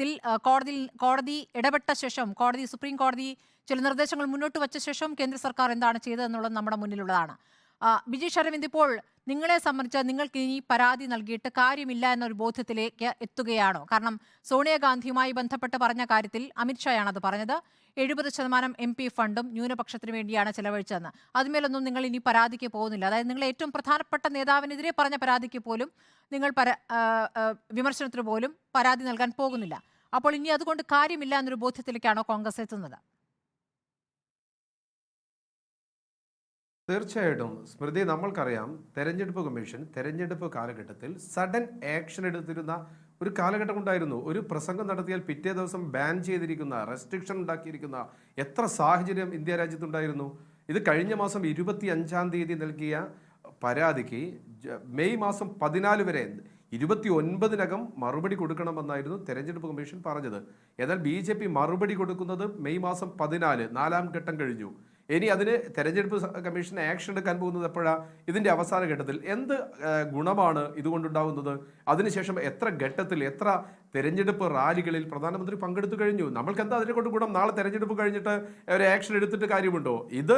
കാര്യത്തിൽ കോടതി കോടതി ഇടപെട്ട ശേഷം കോടതി സുപ്രീം കോടതി ചില നിർദ്ദേശങ്ങൾ മുന്നോട്ട് വച്ച ശേഷം കേന്ദ്ര സർക്കാർ എന്താണ് ചെയ്തതെന്നുള്ളത് നമ്മുടെ മുന്നിലുള്ളതാണ്. ബിജീഷ് അരവിന്ദ് ഇപ്പോൾ നിങ്ങളെ സംബന്ധിച്ച് നിങ്ങൾക്ക് ഇനി പരാതി നൽകിയിട്ട് കാര്യമില്ല എന്നൊരു ബോധ്യത്തിലേക്ക് എത്തുകയാണോ? കാരണം സോണിയാഗാന്ധിയുമായി ബന്ധപ്പെട്ട് പറഞ്ഞ കാര്യത്തിൽ അമിത്ഷായാണ് അത് പറഞ്ഞത്. എഴുപത് ശതമാനം എം പി ഫണ്ടും ന്യൂനപക്ഷത്തിന് വേണ്ടിയാണ് ചെലവഴിച്ചതെന്ന്. അതുമേലൊന്നും നിങ്ങൾ ഇനി പരാതിക്ക് പോകുന്നില്ല. അതായത് നിങ്ങൾ ഏറ്റവും പ്രധാനപ്പെട്ട നേതാവിനെതിരെ പറഞ്ഞ പരാതിക്ക് പോലും നിങ്ങൾ വിമർശനത്തിന് പോലും പരാതി നൽകാൻ പോകുന്നില്ല. അപ്പോൾ ഇനി അതുകൊണ്ട് കാര്യമില്ല എന്നൊരു ബോധ്യത്തിലേക്കാണോ കോൺഗ്രസ് എത്തുന്നത്? തീർച്ചയായിട്ടും. സ്മൃതി നമ്മൾക്കറിയാം തെരഞ്ഞെടുപ്പ് കമ്മീഷൻ തെരഞ്ഞെടുപ്പ് കാലഘട്ടത്തിൽ സഡൻ ആക്ഷൻ എടുത്തിരുന്ന ഒരു കാലഘട്ടം ഉണ്ടായിരുന്നു. ഒരു പ്രസംഗം നടത്തിയാൽ പിറ്റേ ദിവസം ബാൻ ചെയ്തിരിക്കുന്ന റെസ്ട്രിക്ഷൻ ഉണ്ടാക്കിയിരിക്കുന്ന എത്ര സാഹചര്യം ഇന്ത്യ രാജ്യത്തുണ്ടായിരുന്നു? ഇത് കഴിഞ്ഞ മാസം ഇരുപത്തി അഞ്ചാം തീയതി നൽകിയ പരാതിക്ക് മെയ് മാസം പതിനാല് വരെ ഇരുപത്തി ഒൻപതിനകം മറുപടി കൊടുക്കണമെന്നായിരുന്നു തെരഞ്ഞെടുപ്പ് കമ്മീഷൻ പറഞ്ഞത്. എന്നാൽ ബി ജെ പി മറുപടി കൊടുക്കുന്നത് മെയ് മാസം പതിനാല് നാലാം ഘട്ടം കഴിഞ്ഞു. ഇനി അതിന് തെരഞ്ഞെടുപ്പ് കമ്മീഷൻ ആക്ഷൻ എടുക്കാൻ പോകുന്നത് എപ്പോഴാണ് ഇതിന്റെ അവസാന ഘട്ടത്തിൽ. എന്ത് ഗുണമാണ് ഇതുകൊണ്ടുണ്ടാകുന്നത്? അതിനുശേഷം എത്ര ഘട്ടത്തിൽ എത്ര തെരഞ്ഞെടുപ്പ് റാലികളിൽ പ്രധാനമന്ത്രി പങ്കെടുത്തു കഴിഞ്ഞു? നമ്മൾക്ക് എന്താ അതിനെ കൊണ്ട് ഗുണം? നാളെ തെരഞ്ഞെടുപ്പ് കഴിഞ്ഞിട്ട് ഒരു ആക്ഷൻ എടുത്തിട്ട് കാര്യമുണ്ടോ? ഇത്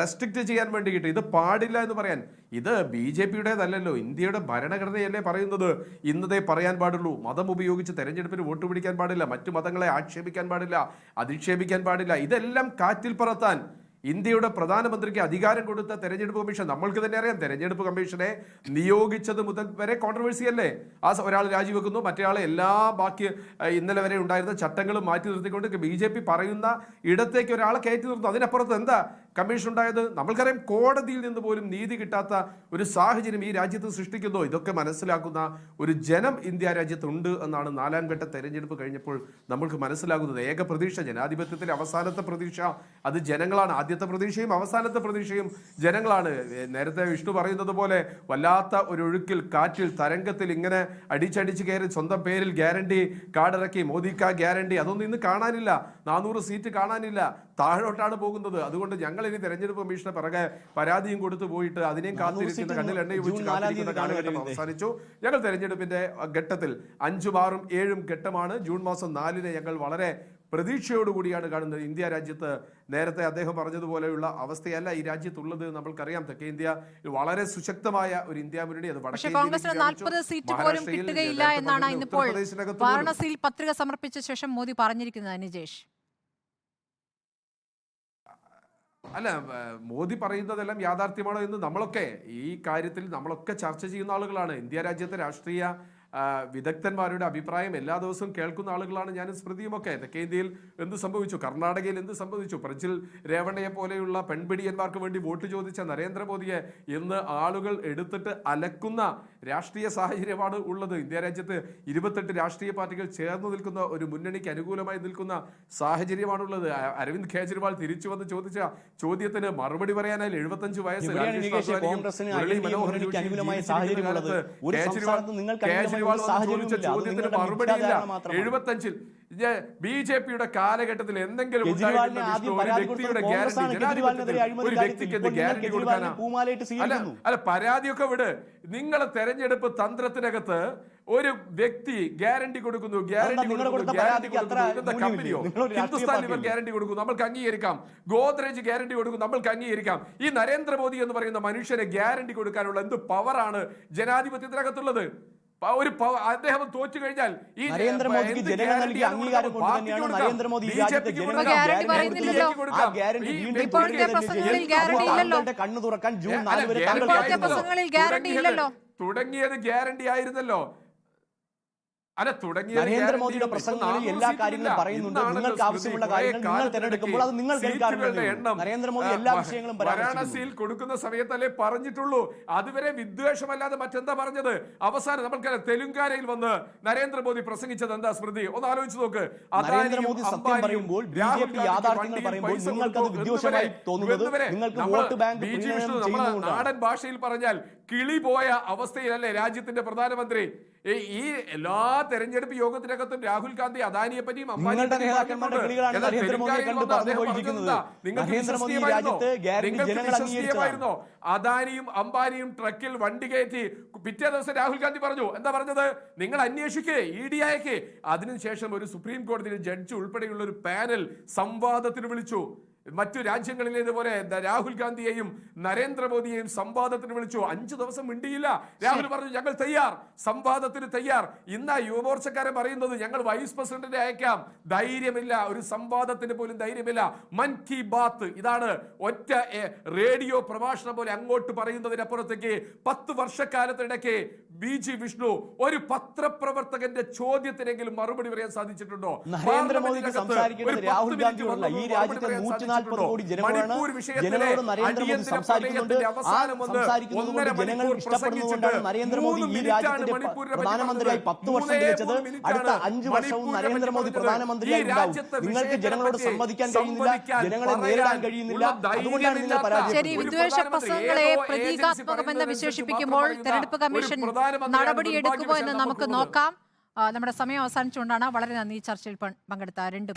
റെസ്ട്രിക്റ്റ് ചെയ്യാൻ വേണ്ടിയിട്ട് ഇത് പാടില്ല എന്ന് പറയാൻ. ഇത് ബി ജെ പിയുടേതല്ലല്ലോ. ഇന്ത്യയുടെ ഭരണഘടനയല്ലേ പറയുന്നത്. ഇന്നതേ പറയാൻ പാടുള്ളൂ. മതം ഉപയോഗിച്ച് തെരഞ്ഞെടുപ്പിന് വോട്ട് പിടിക്കാൻ പാടില്ല. മറ്റു മതങ്ങളെ ആക്ഷേപിക്കാൻ പാടില്ല അധിക്ഷേപിക്കാൻ പാടില്ല. ഇതെല്ലാം കാറ്റിൽ പറത്താൻ ഇന്ത്യയുടെ പ്രധാനമന്ത്രിക്ക് അധികാരം കൊടുത്ത തെരഞ്ഞെടുപ്പ് കമ്മീഷൻ നമ്മൾക്ക് തന്നെ അറിയാം തെരഞ്ഞെടുപ്പ് കമ്മീഷനെ നിയോഗിച്ചത് മുതൽ വരെ കോൺട്രവേഴ്സി അല്ലേ? ആ ഒരാൾ രാജിവെക്കുന്നു മറ്റേ എല്ലാ ബാക്കി ഇന്നലെ വരെ ഉണ്ടായിരുന്ന ചട്ടങ്ങളും മാറ്റി നിർത്തിക്കൊണ്ട് ബി പറയുന്ന ഇടത്തേക്ക് ഒരാളെ കയറ്റി നിർത്തുന്നു. അതിനപ്പുറത്ത് എന്താ കമ്മീഷൻ ഉണ്ടായത്? നമ്മൾക്കറിയാം കോടതിയിൽ നിന്ന് പോലും നീതി കിട്ടാത്ത ഒരു സാഹചര്യം ഈ രാജ്യത്ത് സൃഷ്ടിക്കുന്നു. ഇതൊക്കെ മനസ്സിലാക്കുന്ന ഒരു ജനം ഇന്ത്യ രാജ്യത്തുണ്ട് എന്നാണ് നാലാം ഘട്ട തെരഞ്ഞെടുപ്പ് കഴിഞ്ഞപ്പോൾ നമ്മൾക്ക് മനസ്സിലാകുന്നത്. ഏക പ്രതീക്ഷ ജനാധിപത്യത്തിലെ അവസാനത്തെ പ്രതീക്ഷ അത് ജനങ്ങളാണ്. ആദ്യത്തെ പ്രതീക്ഷയും അവസാനത്തെ പ്രതീക്ഷയും ജനങ്ങളാണ്. നേരത്തെ വിഷ്ണു പറയുന്നത് പോലെ വല്ലാത്ത ഒരു ഒഴുക്കിൽ കാറ്റിൽ തരംഗത്തിൽ ഇങ്ങനെ അടിച്ചടിച്ച് കയറി സ്വന്തം പേരിൽ ഗ്യാരണ്ടി കാർഡിറക്കി മോദിക്ക ഗ്യാരണ്ടി അതൊന്നും ഇന്ന് കാണാനില്ല. നാനൂറ് സീറ്റ് കാണാനില്ല. താഴോട്ടാണ് പോകുന്നത്. അതുകൊണ്ട് ഞങ്ങൾ ഇനി തെരഞ്ഞെടുപ്പ് കമ്മീഷന് പിറകെ പരാതിയും കൊടുത്തു പോയിട്ട് അതിനെയും കാത്തിരിക്കുന്ന കണ്ണിൽ എണ്ണ കാത്തിരിക്കുന്ന കാലഘട്ടം അവസാനിച്ചു. ഞങ്ങൾ തെരഞ്ഞെടുപ്പിന്റെ ഘട്ടത്തിൽ അഞ്ചും ആറും ഏഴും ഘട്ടമാണ്. ജൂൺ മാസം നാലിന് ഞങ്ങൾ വളരെ പ്രതീക്ഷയോടുകൂടിയാണ് കാണുന്നത്. ഇന്ത്യ രാജ്യത്ത് നേരത്തെ അദ്ദേഹം പറഞ്ഞതുപോലെയുള്ള അവസ്ഥയല്ല ഈ രാജ്യത്തുള്ളത് നമ്മൾക്കറിയാം. തെക്കേ ഇന്ത്യ വളരെ സുശക്തമായ ഒരു ഇന്ത്യ മുന്നണി. അത് വടക്കേ ഉത്തർപ്രദേശിനകത്ത് പത്രിക സമർപ്പിച്ച ശേഷം മോദി പറഞ്ഞിരിക്കുന്നത് നിജേഷ് അല്ല മോദി പറയുന്നതെല്ലാം യാഥാർത്ഥ്യമാണോ എന്ന് നമ്മളൊക്കെ ഈ കാര്യത്തിൽ നമ്മളൊക്കെ ചർച്ച ചെയ്യുന്ന ആളുകളാണ്. ഇന്ത്യ രാജ്യത്തെ രാഷ്ട്രീയ വിദഗ്ധന്മാരുടെ അഭിപ്രായം എല്ലാ ദിവസവും കേൾക്കുന്ന ആളുകളാണ് ഞാനും സ്മൃതിയുമൊക്കെ. തെക്കേ ഇന്ത്യയിൽ എന്ത് സംഭവിച്ചു? കർണാടകയിൽ എന്ത് സംഭവിച്ചു? പ്രജിൽ രേവണ്ണയെ പോലെയുള്ള പെൺപിടിയന്മാർക്ക് വേണ്ടി വോട്ട് ചോദിച്ച നരേന്ദ്രമോദിയെ ഇന്ന് ആളുകൾ എടുത്തിട്ട് അലക്കുന്ന രാഷ്ട്രീയ സാഹചര്യമാണ് ഉള്ളത്. ഇന്ത്യ രാജ്യത്ത് ഇരുപത്തെട്ട് രാഷ്ട്രീയ പാർട്ടികൾ ചേർന്ന് നിൽക്കുന്ന ഒരു മുന്നണിക്ക് അനുകൂലമായി നിൽക്കുന്ന സാഹചര്യമാണുള്ളത്. അരവിന്ദ് കേജ്രിവാൾ തിരിച്ചു വന്ന് ചോദിച്ച ചോദ്യത്തിന് മറുപടി പറയാനായി എഴുപത്തഞ്ച് വയസ്സ് കേജ്രിവാൾ കേജ്രിവാൾ. ചോദിച്ച ചോദ്യത്തിന് മറുപടിയില്ല മിഥ്യാധാരണ എഴുപത്തഞ്ചിൽ ബി ജെ പിയുടെ കാലഘട്ടത്തിൽ എന്തെങ്കിലും വ്യക്തിയുടെ ഗ്യാരണ്ടി ഒരു വ്യക്തിക്ക് എന്ത് ഗ്യാരണ്ടി കൊടുക്കാനാ? അല്ല അല്ല പരാതിയൊക്കെ വിട്. നിങ്ങളെ തെരഞ്ഞെടുപ്പ് തന്ത്രത്തിനകത്ത് ഒരു വ്യക്തി ഗ്യാരണ്ടി കൊടുക്കുന്നു ഗ്യാരണ്ടി കൊടുക്കുന്നു ഗ്യാരണ്ടി കൊടുക്കുന്നു. കമ്പനിയോ? ഹിന്ദുസ്ഥാൻ ലിവർ ഗ്യാരണ്ടി കൊടുക്കുന്നു. നമ്മൾക്ക് അംഗീകരിക്കാം. ഗോദ്രേജ് ഗ്യാരണ്ടി കൊടുക്കും നമ്മൾക്ക് അംഗീകരിക്കാം. ഈ നരേന്ദ്രമോദി എന്ന് പറയുന്ന മനുഷ്യനെ ഗ്യാരണ്ടി കൊടുക്കാനുള്ള എന്ത് പവറാണ് ജനാധിപത്യത്തിനകത്തുള്ളത്? ഒരു പവ- അദ്ദേഹം തോറ്റു കഴിഞ്ഞാൽ ഈ നരേന്ദ്രമോദിക്ക് ജനങ്ങൾ നൽകിയ അംഗീകാരം കൊണ്ട് തന്നെയാണ് നരേന്ദ്രമോദി ഈ രാജ്യത്തെ. കണ്ണു തുറക്കാൻ ജൂൺ നാല് വരെ. തുടങ്ങിയത് ഗ്യാരണ്ടി ആയിരുന്നല്ലോ. അല്ല തുടങ്ങിയ നരേന്ദ്രമോദിയുടെ പ്രസംഗങ്ങളിൽ എല്ലാ കാര്യങ്ങളും പറയുന്നുണ്ട്. നിങ്ങൾക്ക് ആവശ്യമുള്ള കാര്യങ്ങൾ നിങ്ങൾ തിരഞ്ഞെടുക്കുമ്പോൾ അത് നിങ്ങൾ നരേന്ദ്രമോദി എല്ലാ വിഷയങ്ങളും വാരാണസിയിൽ കൊടുക്കുന്ന സമയത്തല്ലേ പറഞ്ഞിട്ടുള്ളൂ. അതുവരെ വിദ്വേഷമല്ലാതെ മറ്റെന്താ പറഞ്ഞത്? അവസാനം നമ്മൾക്കറിയാം തെലുങ്കാനയിൽ വന്ന് നരേന്ദ്രമോദി പ്രസംഗിച്ചത് എന്താ സ്മൃതി? ഒന്ന് ആലോചിച്ച് നോക്ക്. നരേന്ദ്രമോദി സത്യം പറയുമ്പോൾ ബി ജെ പി യാഥാർത്ഥ്യങ്ങൾ പറയുമ്പോൾ നിങ്ങൾക്ക് നിങ്ങൾക്കത് വിദ്വേഷമായി തോന്നുന്നത് നിങ്ങൾക്ക് വോട്ട് ബാങ്ക് നാടൻ ഭാഷയിൽ പറഞ്ഞാൽ കിളി പോയ അവസ്ഥയിലല്ലേ രാജ്യത്തിന്റെ പ്രധാനമന്ത്രി? ഈ- എല്ലാ തെരഞ്ഞെടുപ്പ് യോഗത്തിനകത്തും രാഹുൽ ഗാന്ധി അദാനിയെ പറ്റിയും അംബാനിയും വിശ്വസനീയമായിരുന്നോ? അദാനിയും അംബാനിയും ട്രക്കിൽ വണ്ടി കയറ്റി പിറ്റേ ദിവസം രാഹുൽ ഗാന്ധി പറഞ്ഞു. എന്താ പറഞ്ഞത്? നിങ്ങൾ അന്വേഷിക്കേ ഇ ഡി അയക്കേ അതിനുശേഷം ഒരു സുപ്രീം കോടതിയിൽ ജഡ്ജി ഉൾപ്പെടെയുള്ള ഒരു പാനൽ സംവാദത്തിന് വിളിച്ചു. മറ്റു രാജ്യങ്ങളിലേതുപോലെ രാഹുൽ ഗാന്ധിയെയും നരേന്ദ്രമോദിയെയും സംവാദത്തിന് വിളിച്ചു. അഞ്ചു ദിവസം മിണ്ടിയില്ല. രാഹുൽ പറഞ്ഞു ഞങ്ങൾ തയ്യാർ. സംവാദത്തിന് തയ്യാർ. ഇന്ന് യുവമോർച്ചക്കാരെ പറയുന്നത് ഞങ്ങൾ വൈസ് പ്രസിഡന്റിനെ അയക്കാം. ധൈര്യമില്ല. ഒരു സംവാദത്തിന് പോലും ധൈര്യമില്ല. മൻ കി ബാത്ത് ഇതാണ് ഒറ്റ റേഡിയോ പ്രഭാഷണം പോലെ അങ്ങോട്ട് പറയുന്നതിനപ്പുറത്തേക്ക് പത്ത് വർഷക്കാലത്തിനിടയ്ക്ക് ബി ജി വിഷ്ണു ഒരു പത്രപ്രവർത്തകന്റെ ചോദ്യത്തിനെങ്കിലും മറുപടി പറയാൻ സാധിച്ചിട്ടുണ്ടോ? നരേന്ദ്രമോദി രാഹുൽ ഗാന്ധിയോടല്ല. ഈ രാജ്യത്തെ നാൽപ്പത്? കോടി ജനങ്ങളാണ് ജനങ്ങളോട് നരേന്ദ്രമോദി സംസാരിക്കുന്നുണ്ട് ആ അവസാനം വന്ന് സംസാരിക്കുന്നത് കൊണ്ട് ജനങ്ങൾ ഇഷ്ടപ്പെടുന്നതുകൊണ്ടാണ് നരേന്ദ്രമോദി ഈ രാജ്യത്തിന്റെ പ്രധാനമന്ത്രിയായി പത്ത് വർഷം തികച്ചത് അടുത്ത അഞ്ചു വർഷവും നരേന്ദ്രമോദി പ്രധാനമന്ത്രിയായി ഉണ്ടാവും. നിങ്ങൾക്ക് ജനങ്ങളോട് സംവദിക്കാൻ കഴിയുന്നില്ല ജനങ്ങളെ നേരിടാൻ കഴിയുന്നില്ല. അതുകൊണ്ടാണ് നിങ്ങൾ പരാജയം വിദ്വേഷ പ്രസംഗങ്ങളെ പ്രതീകാത്മകമെന്ന് വിശേഷിപ്പിക്കുമ്പോൾ തെരഞ്ഞെടുപ്പ് കമ്മീഷൻ നടപടി നടപടിയെടുക്കുമോ എന്ന് നമുക്ക് നോക്കാം. നമ്മുടെ സമയം അവസാനിച്ചുകൊണ്ടാണ് വളരെ നന്ദി. ചർച്ചയിൽ പങ്ക് പങ്കെടുത്ത രണ്ടും.